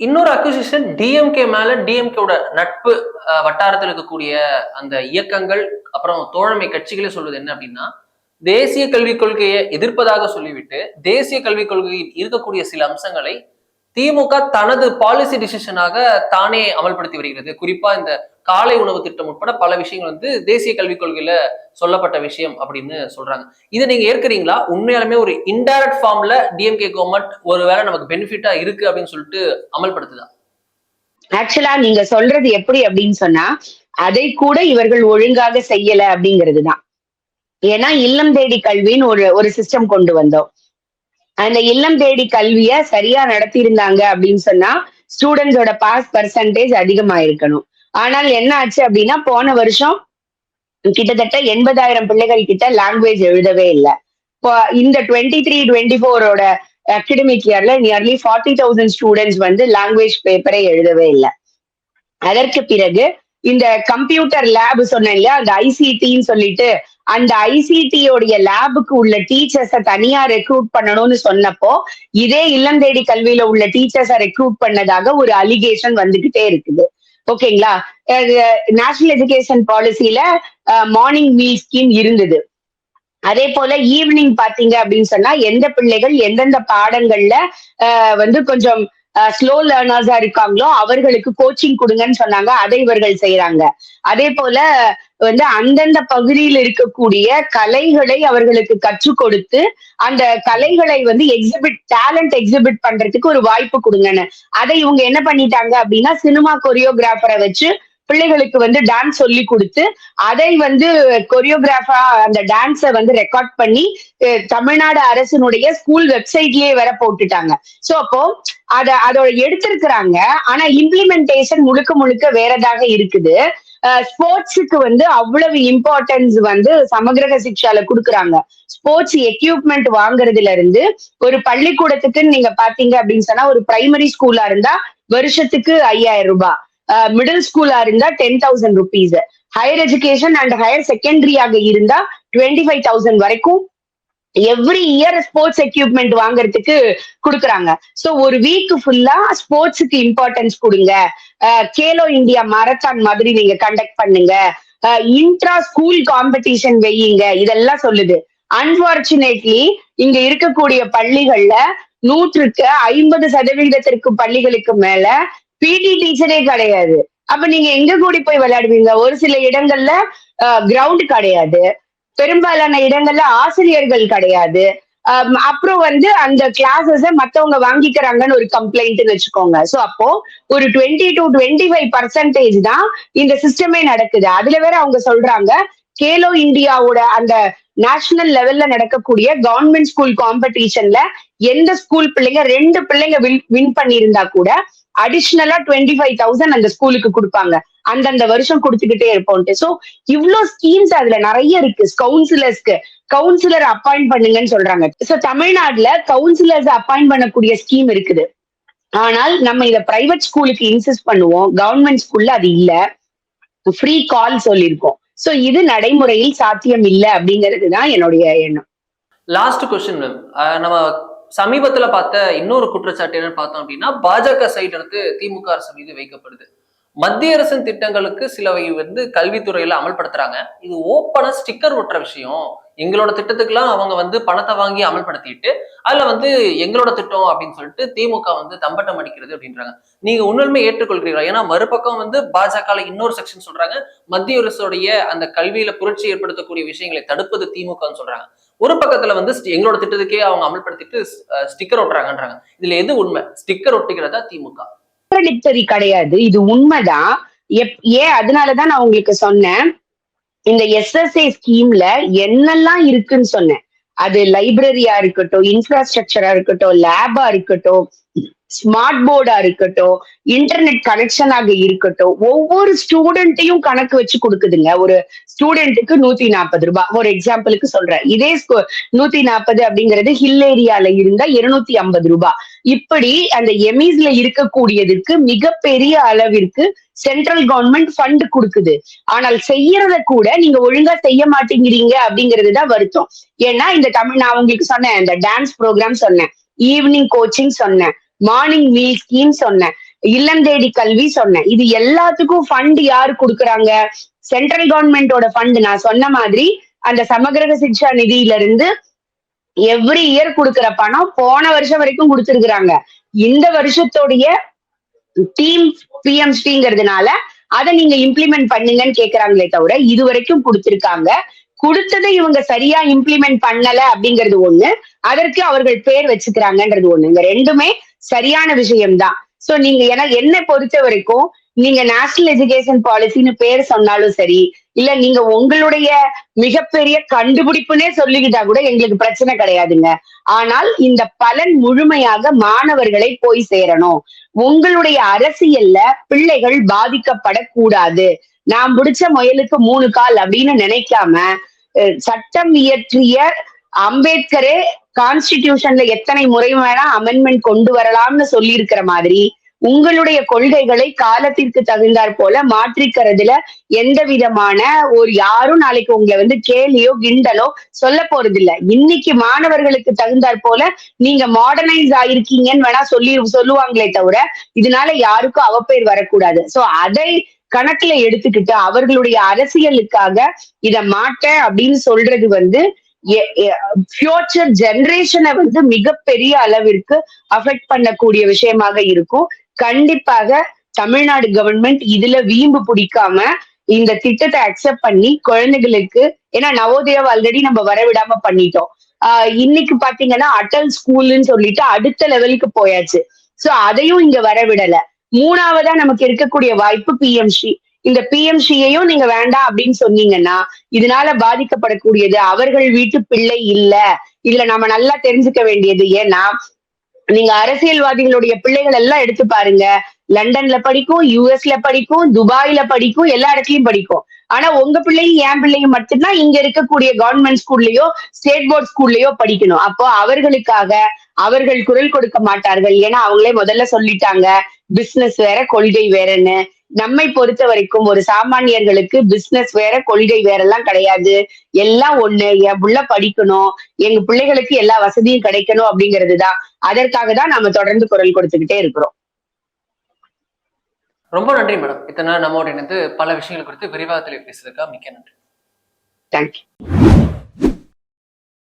இன்னொரு அக்யூசிஷன் டிஎம்கே மேல டிஎம்கேவோட நட்பு அஹ், வட்டாரத்தில் இருக்கக்கூடிய அந்த இயக்கங்கள் அப்புறம் தோழமை கட்சிகளே சொல்வது என்ன அப்படின்னா தேசிய கல்விக் கொள்கையை எதிர்ப்பதாக சொல்லிவிட்டு தேசிய கல்விக் கொள்கையில் இருக்கக்கூடிய சில அம்சங்களை திமுக தனது பாலிசி டிசிஷனாக தானே அமல்படுத்தி வருகிறது. குறிப்பா இந்த காலை உணவு திட்டம் உட்பட பல விஷயங்கள் வந்து தேசிய கல்விக் கொள்கையில சொல்லப்பட்ட விஷயம் அப்படின்னு சொல்றாங்க. இதை நீங்க ஏற்கறீங்களா? உண்மையாலுமே ஒரு இன்டைரக்ட் ஃபார்ம்ல டிஎம்கே கவர்மெண்ட் ஒருவேளை நமக்கு பெனிஃபிட்டா இருக்கு அப்படின்னு சொல்லிட்டு அமல்படுத்துதா?
ஆக்சுவலா நீங்க சொல்றது எப்படி அப்படின்னு சொன்னா அதை கூட இவர்கள் ஒழுங்காக செய்யல அப்படிங்கிறது தான் ஏன்னா இல்லம் தேடி கல்வின்னு ஒரு ஒரு சிஸ்டம் கொண்டு வந்தோம். அந்த இல்லம் தேடி கல்விய சரியா நடத்தி இருந்தாங்க அப்படின்னு சொன்னா ஸ்டூடெண்ட்ஸோட பாஸ் பர்சன்டேஜ் அதிகமா இருக்கணும் ஆனால் என்ன ஆச்சு அப்படின்னா போன வருஷம் கிட்டத்தட்ட எண்பதாயிரம் பிள்ளைகள் கிட்ட லாங்குவேஜ் எழுதவே இல்லை. இந்த டுவெண்ட்டி த்ரீ டுவெண்ட்டி ஃபோரோட அகடமிக் இயர்ல நியர்லி ஃபார்ட்டி தௌசண்ட் ஸ்டூடெண்ட்ஸ் வந்து லாங்குவேஜ் பேப்பரை எழுதவே இல்லை. அதற்கு பிறகு இந்த கம்ப்யூட்டர் லேப் சொன்னேன் இல்லையா அந்த ஐசிடின்னு சொல்லிட்டு அந்த ஐசிடியோடைய லேபுக்கு உள்ள டீச்சர்ஸ தனியா ரெக்ரூட் பண்ணணும்னு சொன்னப்போ இதே இல்லம் தேடி கல்வியில உள்ள டீச்சர்ஸ ரெக்ரூட் பண்ணதாக ஒரு அலிகேஷன் வந்துகிட்டே இருக்குது. ஓகேங்களா? நேஷனல் எஜுகேஷன் பாலிசியில மார்னிங் மீல் ஸ்கீம் இருந்தது. அதே போல ஈவினிங் பாத்தீங்க அப்படின்னு சொன்னா எந்த பிள்ளைகள் எந்தெந்த பாடங்கள்ல வந்து கொஞ்சம் ஸ்லோ லேர்னர்ஸா இருக்காங்களோ அவர்களுக்கு கோச்சிங் கொடுங்கன்னு சொன்னாங்க. அதை இவர்கள் செய்யறாங்க அதே போல வந்து அந்தந்த பகுதியில் இருக்கக்கூடிய கலைகளை அவர்களுக்கு கற்றுக் கொடுத்து அந்த கலைகளை வந்து எக்ஸிபிட் டேலண்ட் எக்ஸிபிட் பண்றதுக்கு ஒரு வாய்ப்பு கொடுங்கன்னு. அதை இவங்க என்ன பண்ணிட்டாங்க அப்படின்னா சினிமா கொரியோகிராஃபரை வச்சு பிள்ளைகளுக்கு வந்து டான்ஸ் சொல்லி கொடுத்து அதை வந்து கொரியோகிராஃபா அந்த டான்ஸை வந்து ரெக்கார்ட் பண்ணி தமிழ்நாடு அரசினுடைய ஸ்கூல் வெப்சைட்லயே வேற போட்டுட்டாங்க. சோ அப்போ அத அதோட எடுத்திருக்கிறாங்க. ஆனா இம்ப்ளிமெண்டேஷன் முழுக்க முழுக்க வேறதாக இருக்குது. ஸ்போர்ட்ஸுக்கு வந்து அவ்வளவு இம்பார்ட்டன்ஸ் வந்து சமகிரக சிக்ஷால கொடுக்குறாங்க. ஸ்போர்ட்ஸ் எக்யூப்மெண்ட் வாங்குறதுல இருந்து ஒரு பள்ளிக்கூடத்துக்கு நீங்க பாத்தீங்க அப்படின்னு சொன்னா ஒரு பிரைமரி ஸ்கூலா இருந்தா வருஷத்துக்கு ஐயாயிரம் ரூபாய். மிடில் ஸ்கூலா இருந்தா ten thousand rupees higher education and higher செகண்டரியாக இருந்தா டுவெண்ட்டி ஃபைவ் தௌசண்ட் வரைக்கும் எவ்ரி இயர் ஸ்போர்ட்ஸ் எக்யூப்மெண்ட் வாங்குறதுக்கு கொடுக்குறாங்க. சோ ஒரு வீக் ஃபுல்லா ஸ்போர்ட்ஸுக்கு இம்பார்ட்டன்ஸ் கொடுங்க. கேலோ இந்தியா மாரத்தான் மாதிரி நீங்க கண்டக்ட் பண்ணுங்க. இன்ட்ரா ஸ்கூல் காம்படிஷன் வையுங்க. இதெல்லாம் சொல்லுது. அன்பார்ச்சுனேட்லி இங்க இருக்கக்கூடிய பள்ளிகள்ல நூற்றுக்கு ஐம்பது சதவிகிதத்திற்கு பள்ளிகளுக்கு மேல பிடி டீச்சரே கிடையாது. அப்ப நீங்க எங்க கூடி போய் விளையாடுவீங்க? ஒரு சில இடங்கள்ல கிரவுண்ட் கிடையாது. பெரும்பாலான இடங்கள்ல ஆசிரியர்கள் கிடையாது. அப்புறம் வந்து அந்த கிளாஸஸ மத்தவங்க வாங்கிக்கிறாங்கன்னு ஒரு கம்ப்ளைண்ட்னு வச்சுக்கோங்க. சோ அப்போ ஒரு twenty to twenty five percentage தான் இந்த சிஸ்டமே நடக்குது. அதுல வேற அவங்க சொல்றாங்க கேலோ இந்தியாவோட அந்த நேஷனல் லெவல்ல நடக்கக்கூடிய கவர்மெண்ட் ஸ்கூல் காம்படிஷன்ல எந்த ஸ்கூல் பிள்ளைங்க ரெண்டு பிள்ளைங்க வின் வின் பண்ணியிருந்தா கூட அடிஷ்னலா டுவெண்ட்டி ஃபைவ் தௌசண்ட் அந்த ஸ்கூலுக்கு கொடுப்பாங்க. அந்தந்த வருஷம் கொடுத்துக்கிட்டே இருப்போம்ட்டு. சோ இவ்ளோ ஸ்கீம்ஸ் அதுல நிறைய இருக்கு. கவுன்சிலர்ஸ்க்கு கவுன்சிலர் அப்பாயிண்ட் பண்ணுங்கன்னு சொல்றாங்க. சோ தமிழ்நாட்டுல கவுன்சிலர்ஸ் அப்பாயிண்ட் பண்ணக்கூடிய ஸ்கீம் இருக்குது. ஆனால் நம்ம இத பிரைவேட் ஸ்கூலுக்கு இன்சிஸ்ட் பண்ணுவோம். கவர்மெண்ட் ஸ்கூல்ல அது இல்ல. ஃப்ரீ கால் சொல்லியிருக்கோம். சோ இது நடைமுறையில் சாத்தியம் இல்லை அப்படிங்கிறது தான் என்னுடைய எண்ணம்.
லாஸ்ட் கொஸ்டின் மேம் நம்ம சமீபத்துல பார்த்த இன்னொரு குற்றச்சாட்டு என்னன்னு பார்த்தோம் அப்படின்னா பாஜக சைடு இருந்து திமுக அரசு மீது வைக்கப்படுது. மத்திய அரசின் திட்டங்களுக்கு சிலவை வந்து கல்வித்துறையில அமல்படுத்துறாங்க. இது ஓப்பனா ஸ்டிக்கர் ஒட்டுற விஷயம். எங்களோட திட்டத்துக்கெல்லாம் அவங்க வந்து பணத்தை வாங்கி அமல்படுத்திட்டு அதுல வந்து எங்களோட திட்டம் அப்படின்னு சொல்லிட்டு திமுக வந்து தம்பட்டம் அடிக்கிறது அப்படின்றாங்க. நீங்க உண்மையுமே ஏற்றுக்கொள்கிறீங்களா ஏன்னா மறுபக்கம் வந்து பாஜக இன்னொரு செக்ஷன் சொல்றாங்க. மத்திய அரசுடைய அந்த கல்வியில புரட்சி ஏற்படுத்தக்கூடிய விஷயங்களை தடுப்பது திமுகன்னு சொல்றாங்க. ஒரு பக்கத்துல வந்து எங்களோட திட்டத்துக்கே அவங்க அமல்படுத்திட்டு ஸ்டிக்கர் ஒட்டுறாங்கன்றாங்க. இதுல எது உண்மை? ஸ்டிக்கர் ஒட்டுகிறதா திமுக?
கான்ட்ரடிக்டரி கிடையாது. இது உண்மைதான் எப்- ஏன் அதனாலதான் நான் உங்களுக்கு சொன்னேன். இந்த எஸ்எஸ்ஏ ஸ்கீம்ல என்னெல்லாம் இருக்குன்னு சொன்னேன். அது லைப்ரரியா இருக்கட்டும் இன்ஃப்ராஸ்ட்ரக்சரா இருக்கட்டும் லேபா இருக்கட்டும் ஸ்மார்ட் போர்டா இருக்கட்டும் இன்டர்நெட் கனெக்ஷனாக இருக்கட்டும் ஒவ்வொரு ஸ்டூடெண்ட்டையும் கணக்கு வச்சு கொடுக்குதுங்க. ஒரு ஸ்டூடெண்ட்டுக்கு நூத்தி நாற்பது ரூபாய். ஒரு எக்ஸாம்பிளுக்கு சொல்றேன். இதே நூத்தி நாற்பது அப்படிங்கிறது ஹில் ஏரியால இருந்தா இருநூத்தி ஐம்பது ரூபாய். இப்படி அந்த எமிஸ்ல இருக்கக்கூடியதுக்கு மிகப்பெரிய அளவிற்கு சென்ட்ரல் கவர்மெண்ட் ஃபண்ட் கொடுக்குது. ஆனால் செய்யறத கூட நீங்க ஒழுங்கா செய்ய மாட்டேங்கிறீங்க அப்படிங்கிறது தான் வருத்தம். ஏன்னா இந்த தமிழ் நான் உங்களுக்கு சொன்னேன் இந்த டான்ஸ் ப்ரோக்ராம் சொன்னேன். ஈவினிங் கோச்சிங் சொன்னேன். மார்னிங் மீல் ஸ்கீம் சொன்னேன். இல்லம் தேடி கல்வி சொன்னேன். இது எல்லாத்துக்கும் ஃபண்ட் யாரு கொடுக்குறாங்க? சென்ட்ரல் கவர்மெண்டோட ஃபண்ட் நான் சொன்ன மாதிரி அந்த சமகிரக சிக்ஷா நிதியில இருந்து எவ்ரி இயர் கொடுக்குற பணம் போன வருஷம் வரைக்கும் கொடுத்திருக்கிறாங்க. இந்த வருஷத்துடைய டீம் பிஎம்ஸ்டிங்கிறதுனால அதை நீங்க இம்ப்ளிமெண்ட் பண்ணுங்கன்னு கேக்குறாங்களே தவிர இது வரைக்கும் கொடுத்துருக்காங்க. கொடுத்ததை இவங்க சரியா இம்ப்ளிமெண்ட் பண்ணல அப்படிங்கிறது ஒண்ணு. அதற்கு அவர்கள் பேர் வச்சுக்கிறாங்கன்றது ஒண்ணு. இந்த ரெண்டுமே சரியான விஷயம்தான். சோ நீங்க ஏன்னா என்னை பொறுத்த வரைக்கும் நீங்க நேஷனல் எஜுகேஷன் பாலிசின்னு பேர் சொன்னாலும் சரி இல்ல நீங்க உங்களுடைய மிகப்பெரிய கண்டுபிடிப்புனே சொல்லிக்கிட்டா கூட எங்களுக்கு பிரச்சனை கிடையாதுங்க. ஆனால் இந்த பலன் முழுமையாக மாணவர்களை போய் சேரணும். உங்களுடைய அரசியல்ல பிள்ளைகள் பாதிக்கப்படக்கூடாது. நான் பிடிச்ச முயலுக்கு மூணு கால் அப்படின்னு நினைக்காம சட்டம் இயற்றிய அம்பேத்கரே கான்ஸ்டிடியூஷன்ல எத்தனை முறை வேணா அமெண்ட்மெண்ட் கொண்டு வரலாம்னு சொல்லி இருக்கிற மாதிரி உங்களுடைய கொள்கைகளை காலத்திற்கு தகுந்தாற் போல மாற்றிக்கிறதுல எந்த விதமான ஒரு யாரும் நாளைக்கு உங்களை வந்து கேலியோ கிண்டலோ சொல்ல போறது இல்ல இன்னைக்கு மாணவர்களுக்கு தகுந்தாற் போல நீங்க மாடர்னைஸ் ஆயிருக்கீங்கன்னு வேணா சொல்லி சொல்லுவாங்களே தவிர இதனால யாருக்கும் அவப்பேர் வரக்கூடாது. சோ அதை கணக்குல எடுத்துக்கிட்டு அவர்களுடைய அரசியலுக்காக இத மாட்டேன் அப்படின்னு சொல்றது வந்து ஃபியூச்சர் ஜெனரேஷனை வந்து மிகப்பெரிய அளவிற்கு அஃபெக்ட் பண்ணக்கூடிய விஷயமாக இருக்கும். கண்டிப்பாக தமிழ்நாடு கவர்மெண்ட் இதுல வீம்பு பிடிக்காம இந்த திட்டத்தை அக்செப்ட் பண்ணி குழந்தைகளுக்கு ஏன்னா நவோதயாவை ஆல்ரெடி நம்ம வரவிடாம பண்ணிட்டோம். ஆஹ் இன்னைக்கு பாத்தீங்கன்னா அட்டல் ஸ்கூல்னு சொல்லிட்டு அடுத்த லெவலுக்கு போயாச்சு. சோ அதையும் இங்க வரவிடல. மூணாவதா நமக்கு இருக்கக்கூடிய வாய்ப்பு பிஎம்சி இந்த பிஎம்சியையும் நீங்க வேண்டாம் அப்படின்னு சொன்னீங்கன்னா இதனால பாதிக்கப்படக்கூடியது அவர்கள் வீட்டு பிள்ளை இல்ல. இதுல நம்ம நல்லா தெரிஞ்சுக்க வேண்டியது ஏன்னா நீங்க அரசியல்வாதிகளுடைய பிள்ளைகள் எல்லாம் எடுத்து பாருங்க. லண்டன்ல படிக்கும் யூஎஸ்ல படிக்கும் துபாயில படிக்கும் எல்லா இடத்துலயும் படிக்கும். ஆனா உங்க பிள்ளையும் என் பிள்ளையும் மட்டும்தான் இங்க இருக்கக்கூடிய கவர்மெண்ட் ஸ்கூல்லயோ ஸ்டேட் போர்ட் ஸ்கூல்லயோ படிக்கணும். அப்போ அவர்களுக்காக அவர்கள் குரல் கொடுக்க மாட்டார்கள். ஏன்னா அவங்களே முதல்ல சொல்லிட்டாங்க பிசினஸ் வேற கொள்கை வேறன்னு. நம்மை பொறுத்த வரைக்கும் ஒரு சாமானியர்களுக்கு பிசினஸ் வேற கொள்கை வேற எல்லாம் கிடையாது. எல்லாம் ஒண்ணு. என் புள்ள படிக்கணும். எங்க பிள்ளைகளுக்கு எல்லா வசதியும் கிடைக்கணும் அப்படிங்கிறது தான் அதற்காக தான் நாம தொடர்ந்து குரல் கொடுத்துக்கிட்டே இருக்கிறோம்.
ரொம்ப நன்றி மேடம். இத்தனை நம்மோட இணைந்து பல விஷயங்கள் குறித்து விரிவாக பேசுறதுக்காக மிக்க நன்றி.
தேங்க்யூ